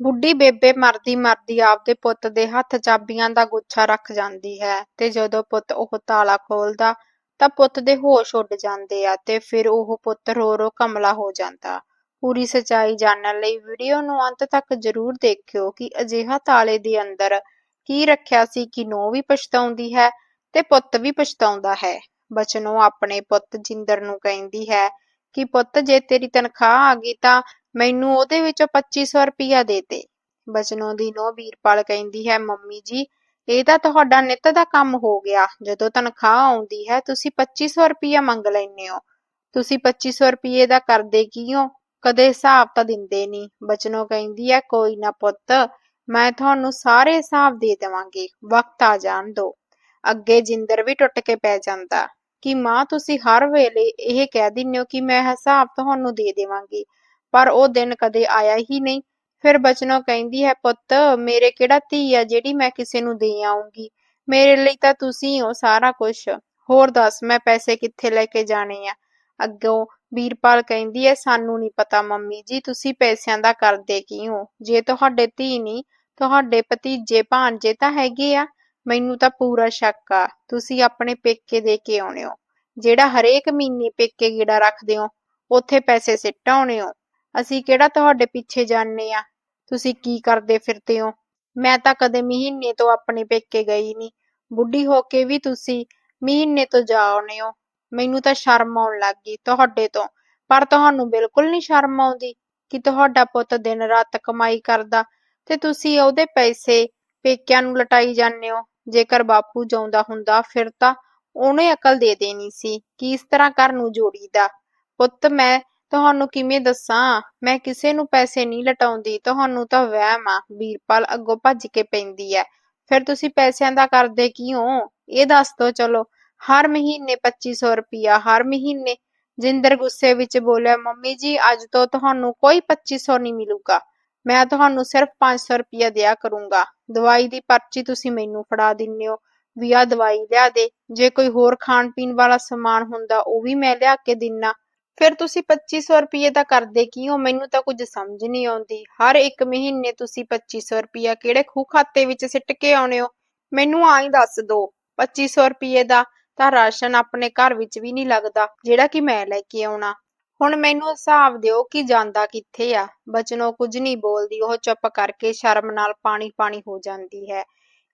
ਬੁੱਢੀ ਬੇਬੇ ਮਰਦੀ ਮਰਦੀ ਆਪਦੇ ਪੁੱਤ ਦੇ ਹੱਥ ਚਾਬੀਆਂ ਦਾ ਗੁੱਛਾ ਰੱਖ ਜਾਂਦੀ ਹੈ ਤੇ ਜਦੋਂ ਪੁੱਤ ਉਹ ਤਾਲਾ ਖੋਲਦਾ ਤਾਂ ਪੁੱਤ ਦੇ ਹੋਸ਼ ਉੱਡ ਜਾਂਦੇ ਆ ਤੇ ਫਿਰ ਉਹ ਪੁੱਤ ਰੋ ਰੋ ਕਮਲਾ ਹੋ ਜਾਂਦਾ। ਪੂਰੀ ਸਚਾਈ ਜਾਣਨ ਲਈ ਵੀਡੀਓ ਨੂੰ ਅੰਤ ਤੱਕ ਜ਼ਰੂਰ ਦੇਖਿਓ ਕਿ ਅਜਿਹਾ ਤਾਲੇ ਦੇ ਅੰਦਰ ਕੀ ਰੱਖਿਆ ਸੀ ਕਿ ਨੋ ਵੀ ਪਛਤਾਉਂਦੀ ਹੈ ਤੇ ਪੁੱਤ ਵੀ ਪਛਤਾਉਂਦਾ ਹੈ। ਬਚਨੋ ਆਪਣੇ ਪੁੱਤ ਜਿੰਦਰ ਨੂੰ ਕਹਿੰਦੀ ਹੈ ਕਿ ਪੁੱਤ ਜੇ ਤੇਰੀ ਤਨਖਾਹ ਆ ਗਈ ਤਾਂ ਮੈਨੂੰ ਉਹਦੇ ਵਿੱਚੋਂ 2500 ਰੁਪਇਆ ਦੇ ਦੇ। ਬਚਨੋਂ ਦੀ ਨੋ ਵੀਰਪਾਲ ਕਹਿੰਦੀ ਹੈ, ਮੰਮੀ ਜੀ ਇਹ ਤਾਂ ਤੁਹਾਡਾ ਨਿੱਤ ਦਾ ਕੰਮ ਹੋ ਗਿਆ। ਜਦੋਂ ਤਨਖਾਹ ਆਉਂਦੀ ਹੈ, ਤੁਸੀਂ 2500 ਰੁਪਇਆ ਮੰਗ ਲੈਂਦੇ ਹੋ। ਤੁਸੀਂ 2500 ਰੁਪਏ ਦਾ ਕਰਦੇ ਕੀ ਹੋ ਕਦੇ ਹਿਸਾਬ ਤਾਂ ਦਿੰਦੇ ਨਹੀਂ। ਬਚਨੋਂ ਕਹਿੰਦੀ ਹੈ, ਕੋਈ ਨਾ ਪੁੱਤ, ਮੈਂ ਤੁਹਾਨੂੰ ਸਾਰੇ ਹਿਸਾਬ ਦੇ ਦੇਵਾਂਗੀ। ਵਕਤ ਆ ਜਾਣ ਦਿਓ ਅੱਗੇ ਜਿੰਦਰ ਵੀ ਟੁੱਟ ਕੇ ਪੈ ਜਾਂਦਾ। ਕਿ ਮਾਂ, ਤੁਸੀਂ ਹਰ ਵੇਲੇ ਇਹ ਕਹਿ ਦਿੰਦੇ ਹੋ ਕਿ ਮੈਂ ਹਿਸਾਬ ਤੁਹਾਨੂੰ ਦੇ ਦੇਵਾਂਗੀ। ਪਰ ਉਹ ਦਿਨ ਕਦੇ ਆਇਆ ਹੀ ਨਹੀਂ। ਫਿਰ ਬਚਨੋ ਕਹਿੰਦੀ ਹੈ, ਪੁੱਤ, ਮੇਰੇ ਕਿਹੜਾ ਧੀ ਆ ਜਿਹੜੀ ਮੈਂ ਕਿਸੇ ਨੂੰ ਦੇ ਆਉਂਗੀ ਮੇਰੇ ਲਈ ਤਾਂ ਤੁਸੀਂ ਹੋ ਸਾਰਾ ਕੁਝ ਹੋਰ ਦੱਸ, ਮੈਂ ਪੈਸੇ ਕਿੱਥੇ ਲੈ ਕੇ ਜਾਣੇ ਆ? ਅੱਗੋਂ ਵੀਰਪਾਲ ਕਹਿੰਦੀ ਹੈ, ਸਾਨੂੰ ਨਹੀਂ ਪਤਾ ਮੰਮੀ ਜੀ, ਤੁਸੀਂ ਪੈਸਿਆਂ ਦਾ ਕਰਦੇ ਕੀ ਹੋ ਜੇ ਤੁਹਾਡੇ ਧੀ ਨਹੀਂ, ਤੁਹਾਡੇ ਭਤੀਜੇ ਭਾਂਜੇ ਤਾਂ ਹੈਗੇ ਆ। ਮੈਨੂੰ ਤਾਂ ਪੂਰਾ ਸ਼ੱਕ ਆ, ਤੁਸੀਂ ਆਪਣੇ ਪੇਕੇ ਦੇ ਕੇ ਆਉਣੇ ਹੋ। ਜਿਹੜਾ ਹਰੇਕ ਮਹੀਨੇ ਪੇਕੇ ਗੇੜਾ ਰੱਖਦੇ ਹੋ, ਉੱਥੇ ਪੈਸੇ ਸਿੱਟ ਆਉਣੇ ਹੋ। ਅਸੀਂ ਕਿਹੜਾ ਤੁਹਾਡੇ ਪਿੱਛੇ ਜਾਣੇ ਆ ਤੁਸੀਂ ਕੀ ਕਰਦੇ ਫਿਰਦੇ ਹੋ? ਮੈਂ ਤਾਂ ਕਦੇ ਮਹੀਨੇ ਤੋਂ ਆਪਣੇ ਪੇਕੇ ਗਈ ਨਹੀਂ। ਬੁੱਢੀ ਹੋ ਕੇ ਵੀ ਤੁਸੀਂ ਮਹੀਨੇ ਤੋਂ ਜਾ ਆਉਨੇ ਹੋ। ਮੈਨੂੰ ਤਾਂ ਸ਼ਰਮ ਆਉਣ ਲੱਗ ਗਈ ਤੁਹਾਡੇ ਤੋਂ। ਪਰ ਤੁਹਾਨੂੰ ਬਿਲਕੁਲ ਨਹੀਂ ਸ਼ਰਮ ਆਉਂਦੀ ਕਿ ਤੁਹਾਡਾ ਪੁੱਤ ਦਿਨ ਰਾਤ ਕਮਾਈ ਕਰਦਾ ਤੇ ਤੁਸੀਂ ਉਹਦੇ ਪੈਸੇ ਪੇਕਿਆਂ ਨੂੰ ਲਟਾਈ ਜਾਂਦੇ ਹੋ? ਜੇਕਰ ਬਾਪੂ ਜਿਉਂਦਾ ਹੁੰਦਾ ਫਿਰ ਤਾਂ ਉਹਨੇ ਅਕਲ ਦੇ ਦੇਣੀ ਸੀ ਕਿ ਇਸ ਤਰ੍ਹਾਂ ਘਰ ਨੂੰ ਜੋੜੀਦਾ। ਪੁੱਤ, ਮੈਂ ਤੁਹਾਨੂੰ ਕਿਵੇਂ ਦੱਸਾਂ? ਮੈਂ ਕਿਸੇ ਨੂੰ ਪੈਸੇ ਨਹੀਂ ਲਟਾਉਂਦੀ, ਤੁਹਾਨੂੰ ਤਾਂ ਵਹਿਮ ਆ। ਵੀਰਪਾਲ ਅੱਗੋਂ ਭੱਜ ਕੇ ਪੈਂਦੀ ਐ। ਫਿਰ ਤੁਸੀਂ ਪੈਸਿਆਂ ਦਾ ਕਰਦੇ ਕੀ ਹੋ ਇਹ ਦੱਸ ਦੋ ਚਲੋ। ਹਰ ਮਹੀਨੇ 2500 ਰੁਪਿਆ ਹਰ ਮਹੀਨੇ। ਜਿੰਦਰ ਗੁੱਸੇ ਵਿੱਚ ਬੋਲਿਆ, ਮੰਮੀ ਜੀ, ਅੱਜ ਤੋਂ ਤੁਹਾਨੂੰ ਕੋਈ 2500 ਨਹੀਂ ਮਿਲੂਗਾ। ਮੈਂ ਤੁਹਾਨੂੰ ਸਿਰਫ 500 ਰੁਪਿਆ ਦਿਆ ਕਰੂੰਗਾ। ਦਵਾਈ ਦੀ ਪਰਚੀ ਤੁਸੀਂ ਮੈਨੂੰ ਫੜਾ ਦਿੰਦੇ ਹੋ। ਵੀ ਆ ਦਵਾਈ ਲਿਆ ਦੇ। ਜੇ ਕੋਈ ਹੋਰ ਖਾਣ ਪੀਣ ਵਾਲਾ ਸਮਾਨ ਹੁੰਦਾ, ਉਹ ਵੀ ਮੈਂ ਲਿਆ ਕੇ ਦਿੰਨਾ। ਫਿਰ ਤੁਸੀਂ ਪੱਚੀ ਸੌ ਰੁਪਈਏ ਦਾ ਕਰਦੇ ਕੀ ਹੋ? ਮੈਨੂੰ ਤਾਂ ਕੁਝ ਸਮਝ ਨਹੀਂ ਆਉਂਦੀ। ਹਰ ਇੱਕ ਮਹੀਨੇ ਤੁਸੀਂ 2500 ਰੁਪਇਆ ਕਿਹੜੇ ਖੂਹ ਖਾਤੇ ਵਿੱਚ ਸਿੱਟ ਕੇ ਆਉਣੇ ਹੋ? ਮੈਨੂੰ ਆਈ ਦੱਸ ਦਿਓ 2500 ਰੁਪਏ ਦਾ ਤਾਂ ਰਾਸ਼ਨ ਆਪਣੇ ਘਰ ਵਿੱਚ ਵੀ ਨਹੀਂ ਲੱਗਦਾ, ਜਿਹੜਾ ਕਿ ਮੈਂ ਲੈ ਕੇ ਆਉਣਾ। ਹੁਣ ਮੈਨੂੰ ਹਿਸਾਬ ਦਿਓ ਕਿ ਜਾਂਦਾ ਕਿੱਥੇ ਆ। ਬਚਨੋ ਕੁਝ ਨਹੀਂ ਬੋਲਦੀ, ਉਹ ਚੁੱਪ ਕਰਕੇ ਸ਼ਰਮ ਨਾਲ ਪਾਣੀ ਪਾਣੀ ਹੋ ਜਾਂਦੀ ਹੈ।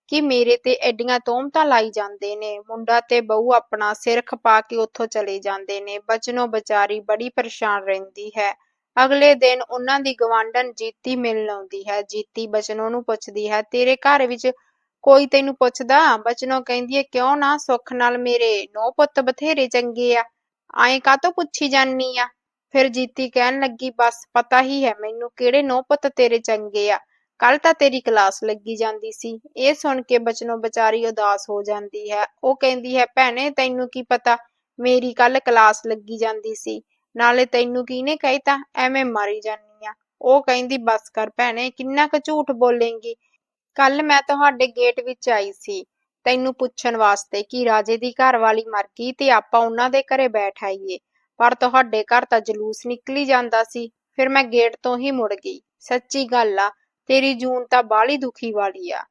ਕਿ ਮੇਰੇ ਤੇ ਐਡੀਆਂ ਤੋਹਮਤਾਂ ਲਾਈ ਜਾਂਦੇ ਨੇ। ਮੁੰਡਾ ਤੇ ਬਹੂ ਆਪਣਾ ਸਿਰ ਖਪਾ ਕੇ ਉੱਥੋਂ ਚਲੇ ਜਾਂਦੇ ਨੇ। ਬਚਨੋ ਵਿਚਾਰੀ ਬੜੀ ਪਰੇਸ਼ਾਨ ਰਹਿੰਦੀ ਹੈ। ਅਗਲੇ ਦਿਨ ਉਹਨਾਂ ਦੀ ਗਵਾਂਢਣ ਜੀਤੀ ਮਿਲਣ ਆਉਂਦੀ ਹੈ। ਜੀਤੀ ਬਚਨੋ ਨੂੰ ਪੁੱਛਦੀ ਹੈ, ਤੇਰੇ ਘਰ ਵਿੱਚ ਕੋਈ ਤੈਨੂੰ ਪੁੱਛਦਾ? ਬਚਨੋ ਕਹਿੰਦੀ ਹੈ, ਕਿਉਂ ਨਾ? ਸੁੱਖ ਨਾਲ ਮੇਰੇ ਨੋ ਪੁੱਤ ਬਥੇਰੇ ਚੰਗੇ ਆ। ਐਂ ਕਾਹਤੋਂ ਪੁੱਛੀ ਜਾਨੀ ਆ? ਫਿਰ ਜੀਤੀ ਕਹਿਣ ਲੱਗੀ, ਬਸ ਪਤਾ ਹੀ ਹੈ ਮੈਨੂੰ ਕਿਹੜੇ ਨੋ ਪੁੱਤ ਤੇਰੇ ਚੰਗੇ ਆ। ਕੱਲ ਤਾਂ ਤੇਰੀ ਕਲਾਸ ਲੱਗੀ ਜਾਂਦੀ ਸੀ। ਇਹ ਸੁਣ ਕੇ ਬਚਨੋ ਵਿਚਾਰੀ ਉਦਾਸ ਹੋ ਜਾਂਦੀ ਹੈ। ਉਹ ਕਹਿੰਦੀ ਹੈ, ਭੈਣੇ, ਤੈਨੂੰ ਕੀ ਪਤਾ? ਮੇਰੀ ਕੱਲ ਕਲਾਸ ਲੱਗੀ ਜਾਂਦੀ ਸੀ। ਨਾਲੇ ਤੈਨੂੰ ਕਿਹਨੇ ਕਹਿਤਾ? ਐਵੇਂ ਮਾਰੀ ਜਾਨੀ ਆ। ਉਹ ਕਹਿੰਦੀ, ਬਸ ਕਰ ਭੈਣੇ, ਕਿੰਨਾ ਕੁ ਝੂਠ ਬੋਲੇਂਗੀ? ਕੱਲ ਮੈਂ ਤੁਹਾਡੇ ਗੇਟ ਵਿੱਚ ਆਈ ਸੀ। ਤੈਨੂੰ ਪੁੱਛਣ ਵਾਸਤੇ ਕਿ ਰਾਜੇ ਦੀ ਘਰ ਵਾਲੀ ਮਰ ਗਈ ਤੇ ਆਪਾਂ ਉਹਨਾਂ ਦੇ ਘਰੇ ਬੈਠ ਆਈਏ। ਪਰ ਤੁਹਾਡੇ ਘਰ ਤਾਂ ਜਲੂਸ ਨਿਕਲੀ ਜਾਂਦਾ ਸੀ। ਫਿਰ ਮੈਂ ਗੇਟ ਤੋਂ ਹੀ ਮੁੜ ਗਈ। ਸੱਚੀ ਗੱਲ ਆ ਤੇਰੀ ਜੂਨ ਤਾਂ ਬਾਹਲੀ ਦੁਖੀ ਵਾਲੀ ਆ।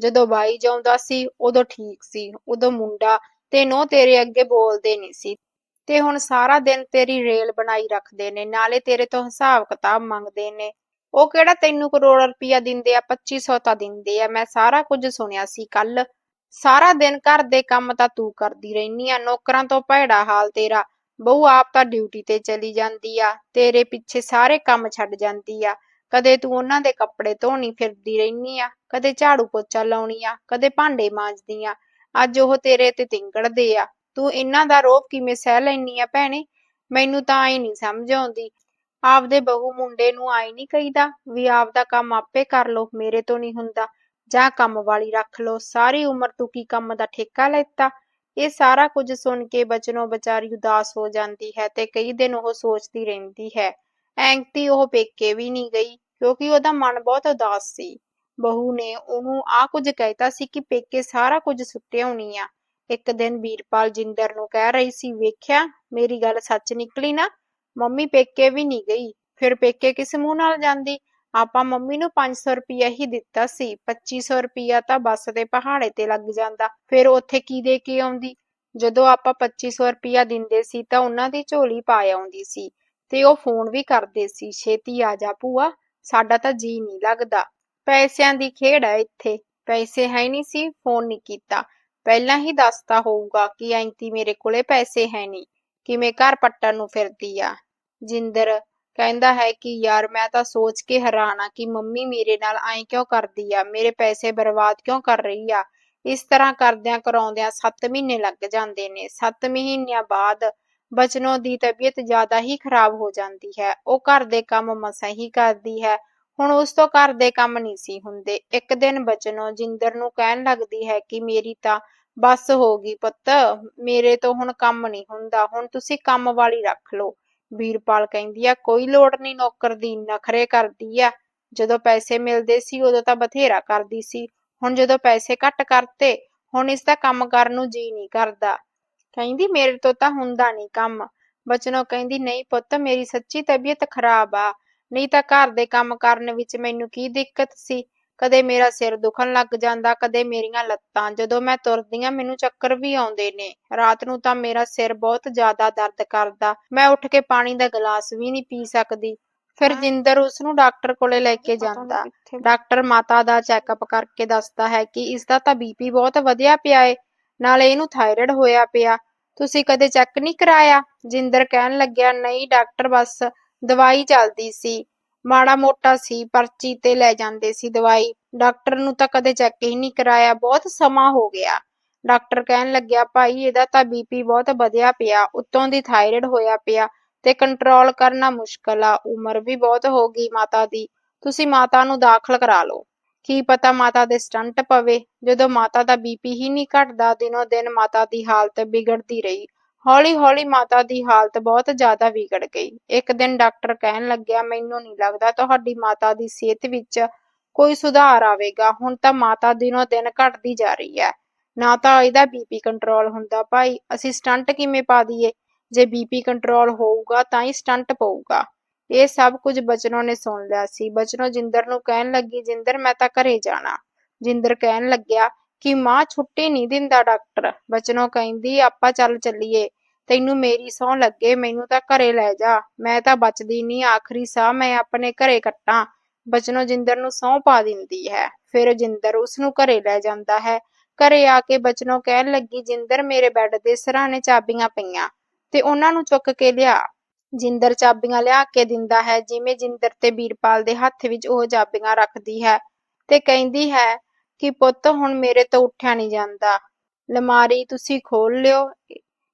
ਜਦੋਂ ਬਾਈ ਜਾਉਂਦਾ ਸੀ, ਉਦੋਂ ਠੀਕ ਸੀ। ਉਦੋਂ ਮੁੰਡਾ ਤੇ ਨੋ ਤੇਰੇ ਅੱਗੇ ਬੋਲਦੇ ਨਹੀਂ ਸੀ। ਤੇ ਹੁਣ ਸਾਰਾ ਦਿਨ ਤੇਰੀ ਰੇਲ ਬਣਾਈ ਰੱਖਦੇ ਨੇ, ਨਾਲੇ ਤੇਰੇ ਤੋਂ ਹਿਸਾਬ ਕਿਤਾਬ ਮੰਗਦੇ ਨੇ। ਉਹ ਕਿਹੜਾ ਤੈਨੂੰ ਕਰੋੜ ਰੁਪਇਆ ਦਿੰਦੇ ਆ 2500 ਤਾਂ ਦਿੰਦੇ ਆ। ਮੈਂ ਸਾਰਾ ਕੁਝ ਸੁਣਿਆ ਸੀ ਕੱਲ ਸਾਰਾ ਦਿਨ ਘਰ ਦੇ ਕੰਮ ਤਾਂ ਤੂੰ ਕਰਦੀ ਰਹਿਨੀ ਆ, ਨੌਕਰਾਂ ਤੋਂ ਭੈੜਾ ਹਾਲ ਤੇਰਾ। ਬਹੂ ਆਪ ਤਾਂ ਡਿਊਟੀ ਤੇ ਚਲੀ ਜਾਂਦੀ ਆ, ਤੇਰੇ ਪਿੱਛੇ ਸਾਰੇ ਕੰਮ ਛੱਡ ਜਾਂਦੀ ਆ। ਕਦੇ ਤੂੰ ਉਹਨਾਂ ਦੇ ਕੱਪੜੇ ਧੋਣੀ ਫਿਰਦੀ ਰਹਿਨੀ ਆ, ਕਦੇ ਝਾੜੂ ਪੋਚਾ ਲਾਉਣੀ ਆ, ਕਦੇ ਭਾਂਡੇ ਮਾਂਜਦੀ ਆ। ਅੱਜ ਉਹ ਤੇਰੇ ਤੇ ਤਿੰਗੜਦੇ ਆ। ਤੂੰ ਇਹਨਾਂ ਦਾ ਰੋਹ ਕਿਵੇਂ ਸਹਿ ਲੈਨੀ ਆ ਭੈਣੇ? ਮੈਨੂੰ ਤਾਂ ਆਈ ਨਹੀਂ ਸਮਝ ਆਉਂਦੀ। ਆਪਦੇ ਬਹੂ ਮੁੰਡੇ ਨੂੰ ਆਈ ਨਹੀਂ ਕਹੀਦਾ ਵੀ ਆਪਦਾ ਕੰਮ ਆਪੇ ਕਰ ਲੋ ਮੇਰੇ ਤੋਂ ਨਹੀਂ ਹੁੰਦਾ। ਜਾਂ ਕੰਮ ਵਾਲੀ ਰੱਖ ਲੋ ਸਾਰੀ ਉਮਰ ਤੂੰ ਕੀ ਕੰਮ ਦਾ ਠੇਕਾ ਲੈਤਾ? ਇਹ ਸਾਰਾ ਕੁਝ ਸੁਣ ਕੇ ਬਚਨੋ ਵਿਚਾਰੀ ਉਦਾਸ ਹੋ ਜਾਂਦੀ ਹੈ ਤੇ ਕਈ ਦਿਨ ਉਹ ਸੋਚਦੀ ਰਹਿੰਦੀ ਹੈ। ਐਂਕਤੀ ਉਹ ਪੇਕੇ ਵੀ ਨਹੀਂ ਗਈ। ਕਿਉਂਕਿ ਉਹਦਾ ਮਨ ਬਹੁਤ ਉਦਾਸ ਸੀ। ਬਹੂ ਨੇ ਉਹਨੂੰ ਆ ਕੁਝ ਕਹਿਤਾ ਸੀ ਕਿ ਪੇਕੇ ਸਾਰਾ ਕੁਝ ਸੁੱਟਿਆ ਹੋਣੀ ਆ। ਇੱਕ ਦਿਨ ਵੀਰਪਾਲ ਜਿੰਦਰ ਨੂੰ ਕਹਿ ਰਹੀ ਸੀ, ਵੇਖਿਆ, ਮੇਰੀ ਗੱਲ ਸੱਚ ਨਿਕਲੀ ਨਾ? ਮੰਮੀ ਪੇਕੇ ਵੀ ਨਹੀਂ ਗਈ। ਫਿਰ ਪੇਕੇ ਕਿਸ ਮੂੰਹ ਨਾਲ ਜਾਂਦੀ? ਆਪਾਂ ਮੰਮੀ ਨੂੰ 500 ਰੁਪਇਆ ਹੀ ਦਿੱਤਾ ਸੀ। 2500 ਰੁਪਇਆ ਤਾਂ ਬੱਸ ਦੇ ਪਹਾੜੇ ਤੇ ਲੱਗ ਜਾਂਦਾ। ਫਿਰ ਉੱਥੇ ਕੀ ਦੇ ਕੇ ਆਉਂਦੀ? ਜਦੋਂ ਆਪਾਂ 2500 ਰੁਪਇਆ ਦਿੰਦੇ ਸੀ ਤਾਂ ਉਹਨਾਂ ਦੀ ਝੋਲੀ ਪਾ ਆਉਂਦੀ ਸੀ ਤੇ ਉਹ ਫੋਨ ਵੀ ਕਰਦੇ ਸੀ, ਛੇਤੀ ਆ ਜਾ ਭੂਆ ਸਾਡਾ ਤਾਂ ਜੀ ਨਹੀਂ ਲੱਗਦਾ। ਪੈਸਿਆਂ ਦੀ ਖੇਡ ਹੈ ਇੱਥੇ। ਪੈਸੇ ਹੈ ਨਹੀਂ ਸੀ ਫੋਨ ਨਹੀਂ ਕੀਤਾ। ਪਹਿਲਾਂ ਹੀ ਦੱਸਤਾ ਹੋਊਗਾ ਕਿ ਐਂਤੀ ਮੇਰੇ ਕੋਲੇ ਪੈਸੇ ਹੈ ਨਹੀਂ ਕਿਵੇਂ ਘਰ ਪੱਟਣ ਨੂੰ ਫਿਰਦੀ ਆ। ਜਿੰਦਰ ਕਹਿੰਦਾ ਹੈ ਕਿ ਯਾਰ ਮੈਂ ਤਾਂ ਸੋਚ ਕੇ ਹੈਰਾਨ ਆ ਕਿ ਮੰਮੀ ਮੇਰੇ ਨਾਲ ਐਂ ਕਿਉਂ ਕਰਦੀ ਆ? ਮੇਰੇ ਪੈਸੇ ਬਰਬਾਦ ਕਿਉਂ ਕਰ ਰਹੀ ਆ? ਇਸ ਤਰ੍ਹਾਂ ਕਰਦਿਆਂ ਕਰਾਉਂਦਿਆਂ 7 ਮਹੀਨੇ ਲੱਗ ਜਾਂਦੇ ਨੇ। 7 ਮਹੀਨਿਆਂ ਬਾਅਦ ਬਚਨੋ ਦੀ ਤਬੀਅਤ ਜ਼ਿਆਦਾ ਹੀ ਖਰਾਬ ਹੋ ਜਾਂਦੀ ਹੈ। ਉਹ ਘਰ ਦੇ ਕੰਮ ਮਸਾਂ ਹੀ ਕਰਦੀ ਹੈ। ਹੁਣ ਉਸ ਤੋਂ ਘਰ ਦੇ ਕੰਮ ਨਹੀਂ ਸੀ ਹੁੰਦੇ। ਇੱਕ ਦਿਨ ਬਚਨੋ ਜਿੰਦਰ ਨੂੰ ਕਹਿਣ ਲੱਗਦੀ ਹੈ ਕਿ ਮੇਰੀ ਤਾਂ ਬਸ ਹੋ ਗਈ ਪੁੱਤ, ਮੇਰੇ ਤੋਂ ਹੁਣ ਕੰਮ ਨਹੀਂ ਹੁੰਦਾ। ਹੁਣ ਤੁਸੀਂ ਕੰਮ ਵਾਲੀ ਰੱਖ ਲਓ। ਵੀਰਪਾਲ ਕਹਿੰਦੀ ਆ, ਕੋਈ ਲੋੜ ਨਹੀਂ, ਨੌਕਰ ਦੀ ਨਖਰੇ ਕਰਦੀ ਆ। ਜਦੋਂ ਪੈਸੇ ਮਿਲਦੇ ਸੀ, ਉਦੋਂ ਤਾਂ ਬਥੇਰਾ ਕਰਦੀ ਸੀ। ਹੁਣ ਜਦੋਂ ਪੈਸੇ ਘੱਟ ਕਰਤੇ, ਹੁਣ ਇਸ ਦਾ ਕੰਮ ਕਰਨ ਨੂੰ ਜੀ ਨਹੀਂ ਕਰਦਾ। ਕਹਿੰਦੀ ਮੇਰੇ ਤੋਂ ਤਾਂ ਹੁੰਦਾ ਨਹੀਂ ਕੰਮ। ਬਚਨੋਂ ਕਹਿੰਦੀ ਨਹੀਂ ਪੁੱਤ ਮੇਰੀ ਸੱਚੀ ਤਬੀਅਤ ਖਰਾਬ ਆ। ਨਹੀਂ ਤਾਂ ਘਰ ਦੇ ਕੰਮ ਕਰਨ ਵਿੱਚ ਮੈਨੂੰ ਕੀ ਦਿੱਕਤ ਸੀ? ਕਦੇ ਮੇਰਾ ਸਿਰ ਦੁਖਣ ਲੱਗ ਜਾਂਦਾ ਕਦੇ ਮੇਰੀਆਂ ਲੱਤਾਂ। ਜਦੋਂ ਮੈਂ ਤੁਰਦੀ ਆਂ ਮੈਨੂੰ ਚੱਕਰ ਵੀ ਆਉਂਦੇ ਨੇ। ਰਾਤ ਨੂੰ ਤਾਂ ਮੇਰਾ ਸਿਰ ਬਹੁਤ ਜ਼ਿਆਦਾ ਦਰਦ ਕਰਦਾ। ਮੈਂ ਉੱਠ ਕੇ ਪਾਣੀ ਦਾ ਗਲਾਸ ਵੀ ਨਹੀਂ ਪੀ ਸਕਦੀ। ਫਿਰ ਜਿੰਦਰ ਉਸ ਨੂੰ ਡਾਕਟਰ ਕੋਲੇ ਲੈ ਕੇ ਜਾਂਦਾ। ਡਾਕਟਰ ਮਾਤਾ ਦਾ ਚੈੱਕਅਪ ਕਰਕੇ ਦੱਸਦਾ ਹੈ ਕਿ ਇਸ ਦਾ ਤਾਂ ਬੀਪੀ ਬਹੁਤ ਵਧਿਆ ਪਿਆ ਏ। ਨਾਲੇ ਇਹਨੂੰ ਥਾਇਰਾਇਡ ਹੋਇਆ ਪਿਆ। ਤੁਸੀਂ ਕਦੇ ਚੈੱਕ ਨਹੀਂ ਕਰਾਇਆ? ਜਿੰਦਰ ਕਹਿਣ ਲੱਗਿਆ, ਨਹੀਂ ਡਾਕਟਰ, ਬਸ ਦਵਾਈ ਚੱਲਦੀ ਸੀ। ਮਾੜਾ ਮੋਟਾ ਸੀ, ਪਰਚੀ ਤੇ ਲੈ ਜਾਂਦੇ ਸੀ ਦਵਾਈ। ਡਾਕਟਰ ਨੂੰ ਤਾਂ ਕਦੇ ਚੈੱਕ ਹੀ ਨਹੀਂ ਕਰਾਇਆ। ਬਹੁਤ ਸਮਾਂ ਹੋ ਗਿਆ। ਡਾਕਟਰ ਕਹਿਣ ਲੱਗਿਆ, ਭਾਈ, ਇਹਦਾ ਤਾਂ ਬੀਪੀ ਬਹੁਤ ਵਧਿਆ ਪਿਆ। ਉੱਤੋਂ ਦੀ ਥਾਇਰਾਇਡ ਹੋਇਆ ਪਿਆ ਤੇ ਕੰਟਰੋਲ ਕਰਨਾ ਮੁਸ਼ਕਲ ਆ। ਉਮਰ ਵੀ ਬਹੁਤ ਹੋ ਗਈ ਮਾਤਾ ਦੀ। ਤੁਸੀਂ ਮਾਤਾ ਨੂੰ ਦਾਖਲ ਕਰਾ ਲਓ। ਕੀ ਪਤਾ ਮਾਤਾ ਦੇ ਸਟੰਟ ਪਵੇ। ਜਦੋਂ ਮਾਤਾ ਦਾ ਬੀਪੀ ਹੀ ਨਹੀਂ ਘਟਦਾ, ਦਿਨੋ ਦਿਨ ਮਾਤਾ ਦੀ ਹਾਲਤ ਵਿਗੜਦੀ ਰਹੀ। ਹੌਲੀ ਹੌਲੀ ਮਾਤਾ ਦੀ ਹਾਲਤ ਬਹੁਤ ਜ਼ਿਆਦਾ ਵਿਗੜ ਗਈ। ਇੱਕ ਦਿਨ ਡਾਕਟਰ ਕਹਿਣ ਲੱਗਿਆ, ਮੈਨੂੰ ਨਹੀਂ ਲੱਗਦਾ ਤੁਹਾਡੀ ਮਾਤਾ ਦੀ ਸਿਹਤ ਵਿੱਚ ਕੋਈ ਸੁਧਾਰ ਆਵੇਗਾ। ਹੁਣ ਤਾਂ ਮਾਤਾ ਦਿਨੋ ਦਿਨ ਘਟਦੀ ਜਾ ਰਹੀ ਹੈ। ਨਾ ਤਾਂ ਇਹਦਾ ਬੀਪੀ ਕੰਟਰੋਲ ਹੁੰਦਾ ਭਾਈ। ਅਸੀਂ ਸਟੰਟ ਕਿਵੇਂ ਪਾ ਦਈਏ? ਜੇ ਬੀਪੀ ਕੰਟਰੋਲ ਹੋਊਗਾ ਤਾਂ ਹੀ ਸਟੰਟ ਪਊਗਾ। ਇਹ ਸਭ ਕੁਝ ਬਚਨੋ ਨੇ ਸੁਣ ਲਿਆ ਸੀ। ਬਚਨੋ ਜਿੰਦਰ ਨੂੰ ਕਹਿਣ ਲੱਗੀ, ਜਿੰਦਰ, ਮੈਂ ਤਾਂ ਘਰੇ ਜਾਣਾ। ਜਿੰਦਰ ਕਹਿਣ ਲੱਗਿਆ ਕਿ ਮਾਂ ਛੁੱਟੀ ਨਹੀਂ ਦਿੰਦਾ ਡਾਕਟਰ। ਬਚਨੋ ਕਹਿੰਦੀ, ਆਪਾਂ ਚੱਲ ਚੱਲੀਏ। ਤੈਨੂੰ ਮੇਰੀ ਸਹੁੰ ਲੱਗੇ, ਮੈਨੂੰ ਤਾਂ ਘਰੇ ਲੈ ਜਾ। ਮੈਂ ਤਾਂ ਬਚਦੀ ਨਹੀਂ ਆਖਰੀ ਸਾਹ ਮੈਂ ਆਪਣੇ ਘਰੇ ਕੱਟਾਂ। ਬਚਨੋ ਜਿੰਦਰ ਨੂੰ ਸਹੁੰ ਪਾ ਦਿੰਦੀ ਹੈ। ਫਿਰ ਜਿੰਦਰ ਉਸ ਨੂੰ ਘਰੇ ਲੈ ਜਾਂਦਾ ਹੈ। ਘਰੇ ਆ ਕੇ ਬਚਨੋ ਕਹਿਣ ਲੱਗੀ, ਜਿੰਦਰ, ਮੇਰੇ ਬੈੱਡ ਦੇ ਸਿਰਹਾਣੇ ਚਾਬੀਆਂ ਪਈਆਂ ਤੇ ਉਹਨਾਂ ਨੂੰ ਚੁੱਕ ਕੇ ਲਿਆ। ਜਿੰਦਰ ਚਾਬੀਆਂ ਲਿਆ ਕੇ ਦਿੰਦਾ ਹੈ, ਜਿਵੇਂ ਜਿੰਦਰ ਤੇ ਵੀਰਪਾਲ ਦੇ ਹੱਥ ਵਿੱਚ ਉਹ ਚਾਬੀਆਂ ਰੱਖਦੀ ਹੈ ਤੇ ਕਹਿੰਦੀ ਹੈ ਕਿ ਪੁੱਤ, ਹੁਣ ਮੇਰੇ ਤੋਂ ਉੱਠਿਆ ਨਹੀਂ ਜਾਂਦਾ। ਲਮਾਰੀ ਤੁਸੀਂ ਖੋਲ ਲਿਓ।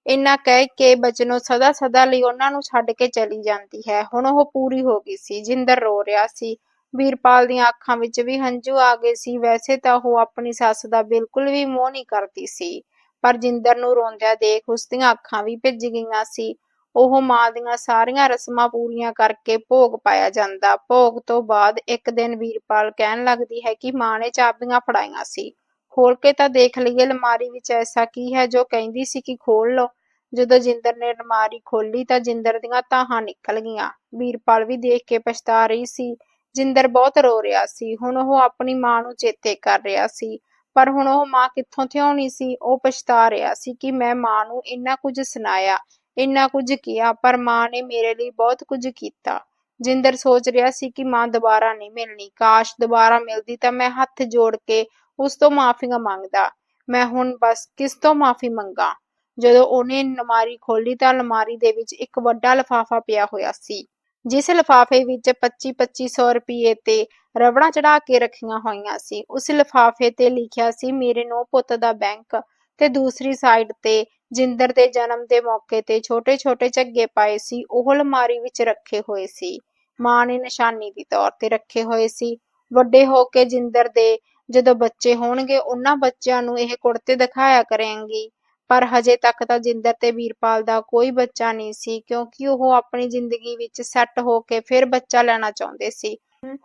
ਇੰਨਾ ਕਹਿ ਕੇ ਬਚਨੋ ਸਦਾ ਸਦਾ ਲਈ ਉਹਨਾਂ ਨੂੰ ਛੱਡ ਕੇ ਚਲੀ ਜਾਂਦੀ ਹੈ। ਹੁਣ ਉਹ ਪੂਰੀ ਹੋ ਗਈ ਸੀ। ਜਿੰਦਰ ਰੋ ਰਿਹਾ ਸੀ। ਵੀਰਪਾਲ ਦੀਆਂ ਅੱਖਾਂ ਵਿੱਚ ਵੀ ਹੰਝੂ ਆ ਗਏ ਸੀ। ਵੈਸੇ ਤਾਂ ਉਹ ਆਪਣੀ ਸੱਸ ਦਾ ਬਿਲਕੁਲ ਵੀ ਮੋਹ ਨਹੀਂ ਕਰਦੀ ਸੀ। ਪਰ ਜਿੰਦਰ ਨੂੰ ਰੋਂਦਿਆਂ ਦੇਖ ਉਸ ਦੀਆਂ ਅੱਖਾਂ ਵੀ ਭਿੱਜ ਗਈਆਂ ਸੀ। ਉਹ ਮਾਂ ਦੀਆਂ ਸਾਰੀਆਂ ਰਸਮਾਂ ਪੂਰੀਆਂ ਕਰਕੇ ਭੋਗ ਪਾਇਆ ਜਾਂਦਾ। ਭੋਗ ਤੋਂ ਬਾਅਦ ਇੱਕ ਦਿਨ ਵੀਰਪਾਲ ਕਹਿਣ ਲੱਗਦੀ ਹੈ ਕਿ ਮਾਂ ਨੇ ਚਾਬੀਆਂ ਫੜਾਈਆਂ ਸੀ। ਖੋਲ ਕੇ ਤਾਂ ਦੇਖ ਲਈਏ, ਅਲਮਾਰੀ ਵਿੱਚ ਐਸਾ ਕੀ ਹੈ ਜੋ ਕਹਿੰਦੀ ਸੀ ਕਿ ਖੋਲ ਲਓ। ਜਦੋਂ ਜਿੰਦਰ ਨੇ ਅਲਮਾਰੀ ਖੋਲੀ ਤਾਂ ਜਿੰਦਰ ਦੀਆਂ ਤਾਹਾਂ ਨਿਕਲ ਗਈਆਂ। ਵੀਰਪਾਲ ਵੀ ਦੇਖ ਕੇ ਪਛਤਾ ਰਹੀ ਸੀ। ਜਿੰਦਰ ਬਹੁਤ ਰੋ ਰਿਹਾ ਸੀ। ਹੁਣ ਉਹ ਆਪਣੀ ਮਾਂ ਨੂੰ ਚੇਤੇ ਕਰ ਰਿਹਾ ਸੀ। ਪਰ ਹੁਣ ਉਹ ਮਾਂ ਕਿੱਥੋਂ ਥਿਆਉਣੀ ਸੀ? ਉਹ ਪਛਤਾ ਰਿਹਾ ਸੀ ਕਿ ਮੈਂ ਮਾਂ ਨੂੰ ਇੰਨਾ ਕੁਝ ਸੁਣਾਇਆ। ਇੰਨਾ ਕੁਝ ਕਿਹਾ, ਪਰ ਮਾਂ ਨੇ ਮੇਰੇ ਲਈ ਬਹੁਤ ਕੁਝ ਕੀਤਾ। ਜਿੰਦਰ ਸੋਚ ਰਿਹਾ ਸੀ ਕਿ ਮਾਂ ਦੁਬਾਰਾ ਨਹੀਂ ਮਿਲਣੀ। ਕਾਸ਼ ਦੁਬਾਰਾ ਮਿਲਦੀ ਤਾਂ ਮੈਂ ਹੱਥ ਜੋੜ ਕੇ ਉਸ ਤੋਂ ਮਾਫੀਆਂ ਮੰਗਦਾ। ਮੈਂ ਹੁਣ ਬਸ ਕਿਸ ਤੋਂ ਮਾਫੀ ਮੰਗਾ? ਜਦੋਂ ਉਹਨੇ ਅਲਮਾਰੀ ਖੋਲੀ ਤਾਂ ਅਲਮਾਰੀ ਦੇ ਵਿੱਚ ਇੱਕ ਵੱਡਾ ਲਿਫਾਫਾ ਪਿਆ ਹੋਇਆ ਸੀ। ਜਿਸ ਲਿਫਾਫੇ ਵਿੱਚ 25-2500 ਰੁਪਏ ਤੇ ਰਬੜਾਂ ਚੜਾ ਕੇ ਰੱਖੀਆਂ ਹੋਈਆਂ ਸੀ, ਉਸ ਲਿਫਾਫੇ ਤੇ ਲਿਖਿਆ ਸੀ, ਮੇਰੇ ਨੋ ਪੁੱਤ ਦਾ ਬੈਂਕ ਤੇ ਦੂਸਰੀ ਸਾਈਡ ਤੇ ਜਿੰਦਰ ਦੇ ਜਨਮ ਦੇ ਮੌਕੇ ਤੇ ਛੋਟੇ-ਛੋਟੇ ਝੱਗੇ ਪਾਏ ਸੀ, ਉਹ ਅਲਮਾਰੀ ਵਿੱਚ ਰੱਖੇ ਹੋਏ ਸੀ। ਮਾਂ ਨੇ ਨਿਸ਼ਾਨੀ ਦੀ ਤੌਰ ਤੇ ਰੱਖੇ ਹੋਏ ਸੀ। ਵੱਡੇ ਹੋ ਕੇ ਜਿੰਦਰ ਦੇ ਜਦੋਂ ਬੱਚੇ ਹੋਣਗੇ, ਉਹਨਾਂ ਬੱਚਿਆਂ ਨੂੰ ਇਹ ਕੁੜਤੇ ਦਿਖਾਇਆ ਕਰਾਂਗੀ। ਪਰ ਹਜੇ ਤੱਕ ਤਾਂ ਜਿੰਦਰ ਤੇ ਵੀਰਪਾਲ ਦਾ ਕੋਈ ਬੱਚਾ ਨਹੀਂ ਸੀ, ਕਿਉਂਕਿ ਉਹ ਆਪਣੀ ਜ਼ਿੰਦਗੀ ਵਿੱਚ ਸੈੱਟ ਹੋ ਕੇ ਫਿਰ ਬੱਚਾ ਲੈਣਾ ਚਾਹੁੰਦੇ ਸੀ।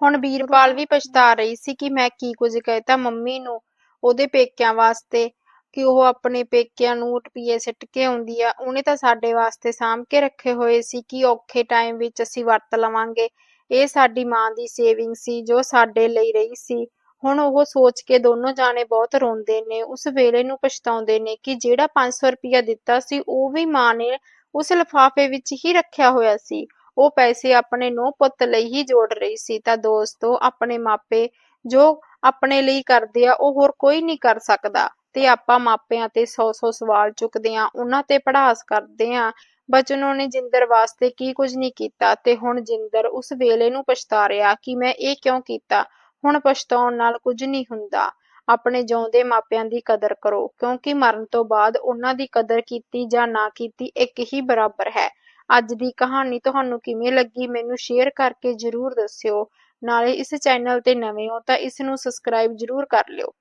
ਹੁਣ ਵੀਰਪਾਲ ਵੀ ਪਛਤਾ ਰਹੀ ਸੀ ਕਿ ਮੈਂ ਕੀ ਕੁਝ ਕਹਿਤਾ ਮੰਮੀ ਨੂੰ ਉਹਦੇ ਪੇਕਿਆਂ ਵਾਸਤੇ। ਕਿ ਉਹ ਆਪਣੇ ਪੇਕਿਆਂ ਨੂੰ ਰੁਪਈਏ ਸਿੱਟ ਕੇ ਆਉਂਦੀ ਆ, ਉਹਨੇ ਤਾਂ ਸਾਡੇ ਵਾਸਤੇ ਸਾਂਭ ਕੇ ਰੱਖੇ ਹੋਏ ਸੀ ਕਿ ਔਖੇ ਟਾਈਮ ਵਿੱਚ ਅਸੀਂ ਵਰਤ ਲਵਾਂਗੇ। ਇਹ ਸਾਡੀ ਮਾਂ ਦੀ ਸੇਵਿੰਗ ਸੀ, ਜੋ ਸਾਡੇ ਲਈ ਰਹੀ ਸੀ। ਹੁਣ ਉਹ ਸੋਚ ਕੇ ਦੋਨੋਂ ਜਾਣੇ ਬਹੁਤ ਰੋਂਦੇ ਨੇ, ਉਸ ਵੇਲੇ ਨੂੰ ਪਛਤਾਉਂਦੇ ਨੇ ਕਿ ਜਿਹੜਾ 500 ਰੁਪਇਆ ਦਿੱਤਾ ਸੀ, ਉਹ ਵੀ ਮਾਂ ਨੇ ਉਸ ਲਿਫਾਫੇ ਵਿੱਚ ਹੀ ਰੱਖਿਆ ਹੋਇਆ ਸੀ। ਉਹ ਪੈਸੇ ਆਪਣੇ ਨੂੰਹ ਪੁੱਤ ਲਈ ਹੀ ਜੋੜ ਰਹੀ ਸੀ, ਤਾਂ ਦੋਸਤੋ, ਆਪਣੇ ਮਾਪੇ ਜੋ ਆਪਣੇ ਲਈ ਕਰਦੇ ਆ, ਉਹ ਹੋਰ ਕੋਈ ਨਹੀਂ ਕਰ ਸਕਦਾ। ਤੇ ਆਪਾਂ ਮਾਪਿਆਂ ਤੇ 100-100 ਸਵਾਲ ਚੁੱਕਦੇ ਆ ਉਹਨਾਂ ਤੇ ਪੜਾਸ ਕਰਦੇ ਆ ਬਚਨੋਂ ਨੇ ਜਿੰਦਰ ਵਾਸਤੇ ਕੀ ਕੁਝ ਨਹੀਂ ਕੀਤਾ ਤੇ ਹੁਣ ਜਿੰਦਰ ਉਸ ਵੇਲੇ ਨੂੰ ਪਛਤਾ ਰਿਹਾ ਕਿ ਮੈਂ ਇਹ ਕਿਉਂ ਕੀਤਾ? ਹੁਣ ਪਛਤਾਉਣ ਨਾਲ ਕੁਝ ਨਹੀਂ ਹੁੰਦਾ। ਆਪਣੇ ਜਿਉਂਦੇ ਮਾਪਿਆਂ ਦੀ ਕਦਰ ਕਰੋ, ਕਿਉਂਕਿ ਮਰਨ ਤੋਂ ਬਾਅਦ ਉਹਨਾਂ ਦੀ ਕਦਰ ਕੀਤੀ ਜਾਂ ਨਾ ਕੀਤੀ ਇੱਕ ਹੀ ਬਰਾਬਰ ਹੈ। ਅੱਜ ਦੀ ਕਹਾਣੀ ਤੁਹਾਨੂੰ ਕਿਵੇਂ ਲੱਗੀ ਮੈਨੂੰ ਸ਼ੇਅਰ ਕਰਕੇ ਜਰੂਰ ਦੱਸਿਓ। ਨਾਲੇ ਇਸ ਚੈਨਲ ਤੇ ਨਵੇਂ ਹੋ ਤਾਂ ਇਸ ਨੂੰ ਸਬਸਕ੍ਰਾਈਬ ਜਰੂਰ ਕਰ ਲਿਓ।